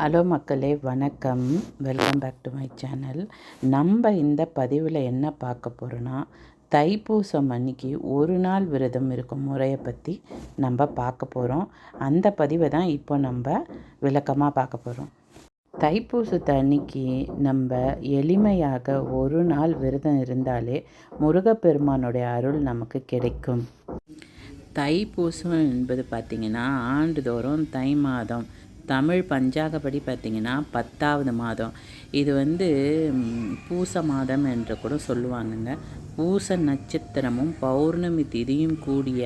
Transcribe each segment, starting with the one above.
Hello மக்களே வணக்கம். Welcome back to my channel நம்ம இந்த பதிவில் என்ன பார்க்க போகிறோன்னா தைப்பூசம் அன்னைக்கு ஒரு நாள் விரதம் இருக்கும் முறையை பற்றி நம்ம பார்க்க போகிறோம் அந்த பதிவை தான் இப்போ நம்ம விளக்கமாக பார்க்க போகிறோம் தைப்பூசத்தை அன்னைக்கு நம்ம எளிமையாக ஒரு நாள் விரதம் இருந்தாலே முருகப்பெருமானுடைய அருள் நமக்கு கிடைக்கும். தைப்பூசம் என்பது பார்த்திங்கன்னா ஆண்டுதோறும் தை மாதம் தமிழ் பஞ்சாகப்படி பார்த்திங்கன்னா பத்தாவது மாதம். இது வந்து பூச மாதம் என்று கூட சொல்லுவாங்கங்க. பூச நட்சத்திரமும் பௌர்ணமி திதியும் கூடிய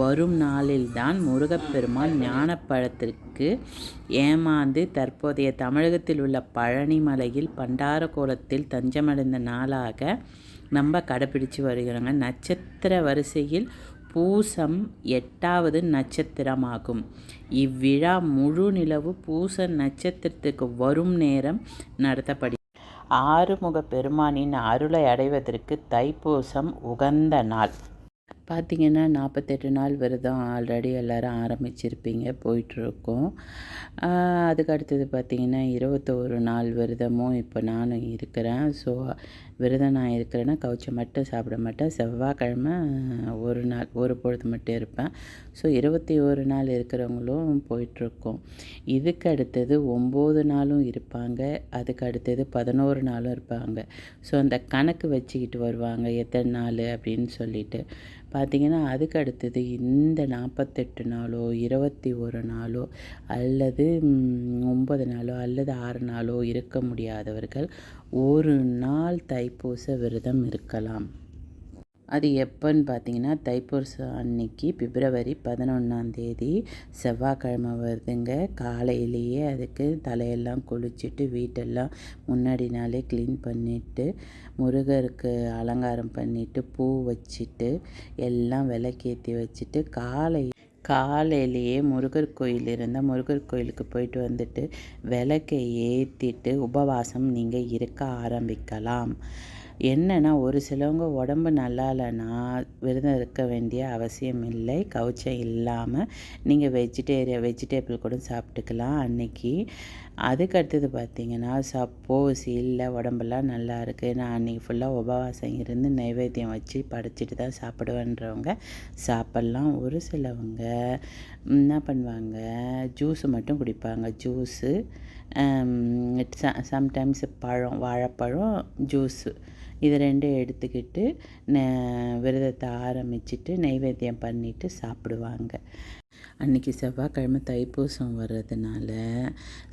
வரும் நாளில்தான் முருகப்பெருமான் ஞானப்பழத்திற்கு ஏமாந்து தற்போதைய தமிழகத்தில் உள்ள பழனிமலையில் பண்டார கோலத்தில் தஞ்சமடைந்த நாளாக நம்ம கடைப்பிடிச்சு வருகிறோங்க. நட்சத்திர வரிசையில் பூசம் எட்டாவது நட்சத்திரமாகும். இவ்விழா முழு நிலவு பூச நட்சத்திரத்துக்கு வரும் நேரம் நடத்தப்படி ஆறுமுக பெருமானின் அருளை அடைவதற்கு தைப்பூசம் உகந்த நாள். பார்த்திங்கன்னா நாற்பத்தெட்டு நாள் விரதம் ஆல்ரெடி எல்லோரும் ஆரம்பிச்சிருப்பீங்க போயிட்டுருக்கோம். அதுக்கு அடுத்தது பார்த்திங்கன்னா இருபத்தோரு நாள் விரதமும் இப்போ நானும் இருக்கிறேன். ஸோ விரதம் நான் இருக்கிறேன்னா கவுச்சை மட்டும் சாப்பிட மாட்டேன் செவ்வாய்க்கிழமை ஒரு நாள் ஒரு பொழுது மட்டும் இருப்பேன். ஸோ இருபத்தி ஒரு நாள் இருக்கிறவங்களும் போயிட்டுருக்கோம். இதுக்கு அடுத்தது ஒம்பது நாளும் இருப்பாங்க அதுக்கு அடுத்தது பதினோரு நாளும் இருப்பாங்க. ஸோ அந்த கணக்கு வச்சுக்கிட்டு வருவாங்க எத்தனை நாள் அப்படின்னு சொல்லிட்டு. பார்த்திங்கன்னா அதுக்கு அடுத்தது இந்த நாற்பத்தெட்டு நாளோ இருபத்தி ஒரு நாளோ அல்லது ஒம்பது நாளோ அல்லது ஆறு நாளோ இருக்க முடியாதவர்கள் ஒரு நாள் தைப்பூச விரதம் இருக்கலாம். அது எப்போன்னு பார்த்தீங்கன்னா தைப்பூசம் அன்னைக்கு பிப்ரவரி பதினொன்றாந்தேதி செவ்வாய்க்கிழமை வருதுங்க. காலையிலேயே அதுக்கு தலையெல்லாம் குளிச்சுட்டு வீட்டெல்லாம் முன்னாடி நாளே க்ளீன் பண்ணிவிட்டு முருகருக்கு அலங்காரம் பண்ணிவிட்டு பூ வச்சுட்டு எல்லாம் விளக்கேற்றி வச்சுட்டு காலை காலையிலேயே முருகர் கோயில் இருந்தால் முருகர் கோயிலுக்கு போயிட்டு வந்துட்டு விளக்கை ஏற்றிட்டு உபவாசம் நீங்கள் இருக்க ஆரம்பிக்கலாம். என்னென்னா ஒரு சிலவங்க உடம்பு நல்லா இல்லைன்னா விரதம் இருக்க வேண்டிய அவசியம் இல்லை கவுச்சம் இல்லாமல் நீங்கள் வெஜிடேரிய வெஜிடேபிள் கூட சாப்பிட்டுக்கலாம். அன்னைக்கு அதுக்கு அடுத்தது பார்த்திங்கன்னா சப்போஸ் இல்லை உடம்பெல்லாம் நல்லா இருக்குது நான் அன்றைக்கி ஃபுல்லாக உபவாசம் இருந்து நைவேத்தியம் வச்சு படைச்சிட்டு தான் சாப்பிடுவேன்றவங்க சாப்பிட்லாம். ஒரு சிலவங்க என்ன பண்ணுவாங்க ஜூஸு மட்டும் குடிப்பாங்க. ஜூஸு சம்டைம்ஸ் பழம் வாழைப்பழம் ஜூஸு இது ரெண்டும் எடுத்துக்கிட்டு விரதத்தை ஆரம்பிச்சுட்டு நைவேத்தியம் பண்ணிவிட்டு சாப்பிடுவாங்க. அன்றைக்கி செவ்வாய்க்கிழமை தைப்பூசம் வர்றதுனால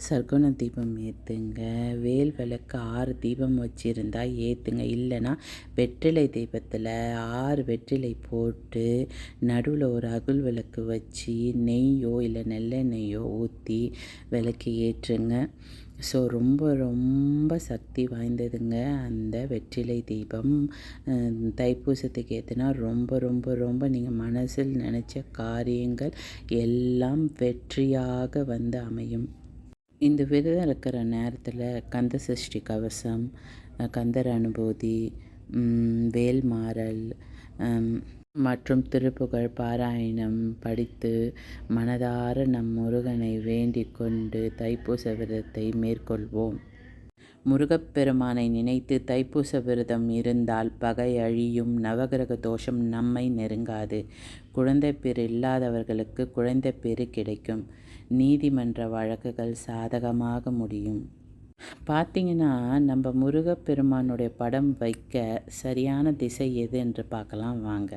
சர்க்குண தீபம் ஏற்றுங்க வேல் விளக்கு ஆறு தீபம் வச்சுருந்தா ஏற்றுங்க இல்லைன்னா வெற்றிலை தீபத்தில் ஆறு வெற்றிலை போட்டு நடுவில் ஒரு அகுல் விளக்கு வச்சு நெய்யோ இல்லை நெல்லெண்ணெய்யோ ஊற்றி விளக்கு ஏற்றுங்க. ஸோ ரொம்ப ரொம்ப சக்தி வாய்ந்ததுங்க அந்த வெற்றிலை தீபம். தைப்பூசத்துக்கு ஏற்றுனா ரொம்ப ரொம்ப ரொம்ப நீங்கள் மனசில் நினச்ச காரியங்கள் எல்லாம் வெற்றியாக வந்து அமையும். இந்த விரதம் இருக்கிற நேரத்தில் கந்த சஷ்டி கவசம் கந்தர் அனுபூதி வேல்மாறல் மற்றும் திருப்புகழ் பாராயணம் படித்து மனதார நம் முருகனை வேண்டிக் கொண்டு தைப்பூச விரதத்தை மேற்கொள்வோம். முருகப்பெருமானை நினைத்து தைப்பூச விரதம் இருந்தால் பகை அழியும் நவகிரக தோஷம் நம்மை நெருங்காது. குழந்தை பேர் இல்லாதவர்களுக்கு குழந்தை பேர் கிடைக்கும். நீதிமன்ற வழக்குகள் சாதகமாக முடியும். பார்த்திங்கன்னா நம்ம முருகப்பெருமானுடைய படம் வைக்க சரியான திசை எது என்று பார்க்கலாம் வாங்க.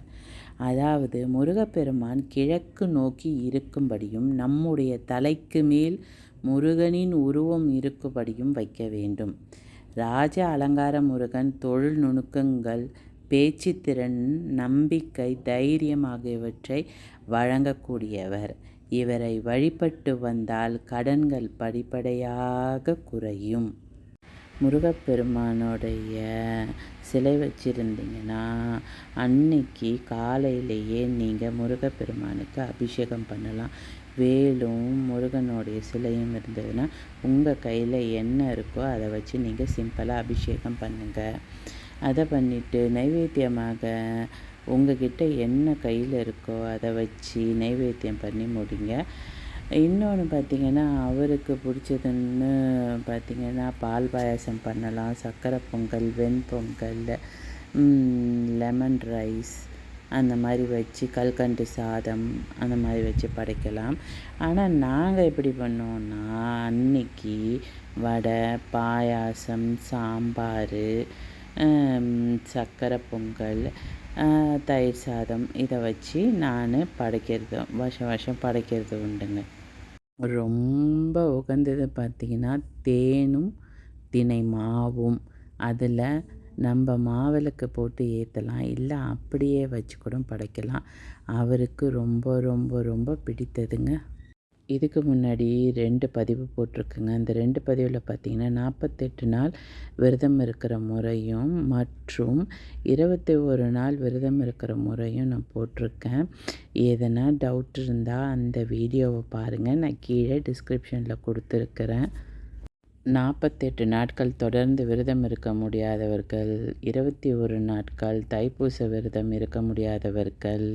அதாவது முருகப்பெருமான் கிழக்கு நோக்கி இருக்கும்படியும் நம்முடைய தலைக்கு மேல் முருகனின் உருவம் இருக்கும்படியும் வைக்க வேண்டும். ராஜ அலங்கார முருகன் தொழில் நுணுக்கங்கள் பேச்சுத்திறன் நம்பிக்கை தைரியம் ஆகியவற்றை வழங்கக்கூடியவர். இவரை வழிபட்டு வந்தால் கடன்கள் படிப்படியாக குறையும். முருகப்பெருமானுடைய சிலை வச்சுருந்தீங்கன்னா அன்னைக்கு காலையிலேயே நீங்கள் முருகப்பெருமானுக்கு அபிஷேகம் பண்ணலாம். வேலும் முருகனுடைய சிலையும் இருந்ததுன்னா உங்கள் கையில் என்ன இருக்கோ அதை வச்சு நீங்கள் சிம்பிளாக அபிஷேகம் பண்ணுங்கள் அதை பண்ணிவிட்டு நைவேத்தியமாக உங்ககிட்ட என்ன கையில் இருக்கோ அதை வச்சு நைவேத்தியம் பண்ணி முடிங்க. இன்னொன்று பார்த்திங்கன்னா அவருக்கு பிடிச்சதுன்னு பார்த்திங்கன்னா பால் பாயாசம் பண்ணலாம். சர்க்கரை பொங்கல் வெண்பொங்கல் லெமன் ரைஸ் அந்த மாதிரி வச்சு கல்கண்டு சாதம் அந்த மாதிரி வச்சு படைக்கலாம். ஆனால் நாங்கள் எப்படி பண்ணோன்னா அன்னைக்கு வடை பாயாசம் சாம்பார் சர்க்கரை பொங்கல் தயிர் சாதம் இதை வச்சு நான் படைக்கிறது வருஷம் வருஷம் படைக்கிறது உண்டுங்க. ரொம்ப உகந்தது பார்த்திங்கன்னா தேனும் தினை மாவும். அதில் நம்ம மாவிளக்கு போட்டு ஏற்றலாம் இல்லை அப்படியே வச்சு கூட படைக்கலாம். அவருக்கு ரொம்ப ரொம்ப ரொம்ப பிடித்ததுங்க. இதுக்கு முன்னாடி ரெண்டு பதிவு போட்டிருக்குங்க. அந்த ரெண்டு பதிவில் பார்த்திங்கன்னா நாற்பத்தெட்டு நாள் விரதம் இருக்கிற முறையும் மற்றும் இருபத்தி ஒரு நாள் விரதம் இருக்கிற முறையும் நான் போட்டிருக்கேன். எதனா டவுட் இருந்தால் அந்த வீடியோவை பாருங்கள் நான் கீழே டிஸ்கிரிப்ஷனில் கொடுத்துருக்குறேன். நாற்பத்தெட்டு நாட்கள் தொடர்ந்து விரதம் இருக்க முடியாதவர்கள் இருபத்தி ஒரு நாட்கள் தைப்பூச விரதம் இருக்க முடியாதவர்கள்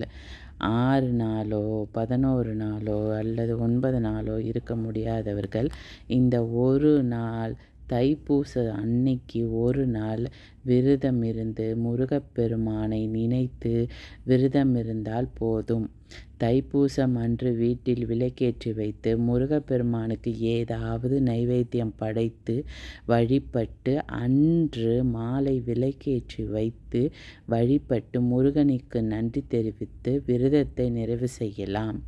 ஆறு நாளோ பதினோரு நாளோ அல்லது ஒன்பது நாளோ இருக்க முடியாதவர்கள் இந்த ஒரு நாள் தைப்பூச அன்னைக்கு ஒரு நாள் விரதம் இருந்து முருகப்பெருமானை நினைத்து விரதம் இருந்தால் போதும். தைப்பூசம் அன்று வீட்டில் விளக்கேற்றி வைத்து முருகப்பெருமானுக்கு ஏதாவது நைவேத்தியம் படைத்து வழிபட்டு அன்று மாலை விளக்கேற்றி வைத்து வழிபட்டு முருகனுக்கு நன்றி தெரிவித்து விரதத்தை நிறைவு செய்யலாம்.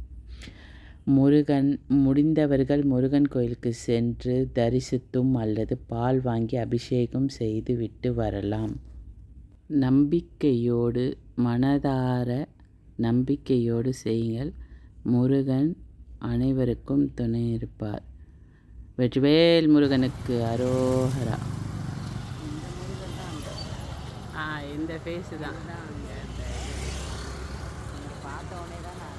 முருகன் முடிந்தவர்கள் முருகன் கோயிலுக்கு சென்று தரிசித்தும் அல்லது பால் வாங்கி அபிஷேகம் செய்து விட்டு வரலாம். நம்பிக்கையோடு மனதார நம்பிக்கையோடு செய்யுங்கள். முருகன் அனைவருக்கும் துணை இருப்பார். வெற்றிவேல் முருகனுக்கு அரோஹரா. ஆ இந்த ஃபேஸு தான். பார்த்தோன்னே தான்.